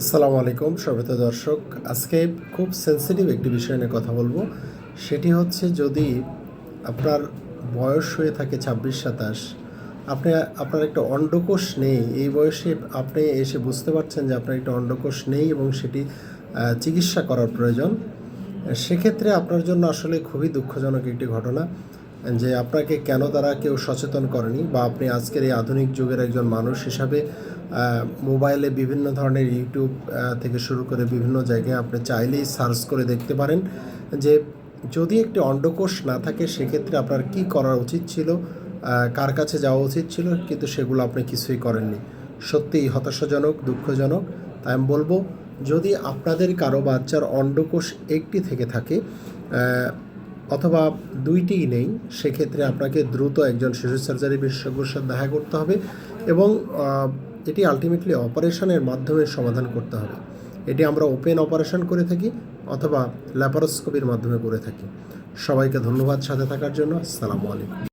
আসসালামু আলাইকুম সবেত দর্শক। আজকে খুব সেন্সিটিভ একটি বিষয় নিয়ে কথা বলব। সেটি হচ্ছে যদি আপনার বয়স হয়ে থাকে ছাব্বিশ, সাতাশ, আপনি, আপনার একটা অন্ডকোষ নেই, এই বয়সে আপনি এসে বুঝতে পারছেন যে আপনার একটা অন্ডকোষ নেই এবং সেটি চিকিৎসা করার প্রয়োজন। সেক্ষেত্রে আপনার জন্য আসলে খুবই দুঃখজনক একটি ঘটনা। যে আপনাকে কেন তারা কেউ সচেতন করেনি বা আপনি আজকের এই আধুনিক যুগের একজন মানুষ হিসাবে মোবাইলে বিভিন্ন ধরনের ইউটিউব থেকে শুরু করে বিভিন্ন জায়গায় আপনি চাইলেই সার্চ করে দেখতে পারেন। যে যদি একটি অন্ডকোষ না থাকে, সেক্ষেত্রে আপনার কি করা উচিত ছিল কার কাছে যাওয়া উচিত ছিল, কিন্তু সেগুলো আপনি কিছুই করেননি। সত্যিই হতাশাজনক, দুঃখজনক। তাই আমি বলব, যদি আপনাদের কারও বাচ্চার অন্ডকোষ একটি থেকে থাকে অথবা দুইটিই নেই, সেক্ষেত্রে আপনাকে দ্রুত একজন শিশু সার্জারি বিশেষজ্ঞর সাথে দেখা করতে হবে এবং এটি আলটিমেটলি অপারেশনের মাধ্যমে সমাধান করতে হবে। এটি আমরা ওপেন অপারেশন করে থাকি অথবা ল্যাপারোস্কোপির মাধ্যমে করে থাকি। সবাইকে ধন্যবাদ সাথে থাকার জন্য। আসসালামু আলাইকুম।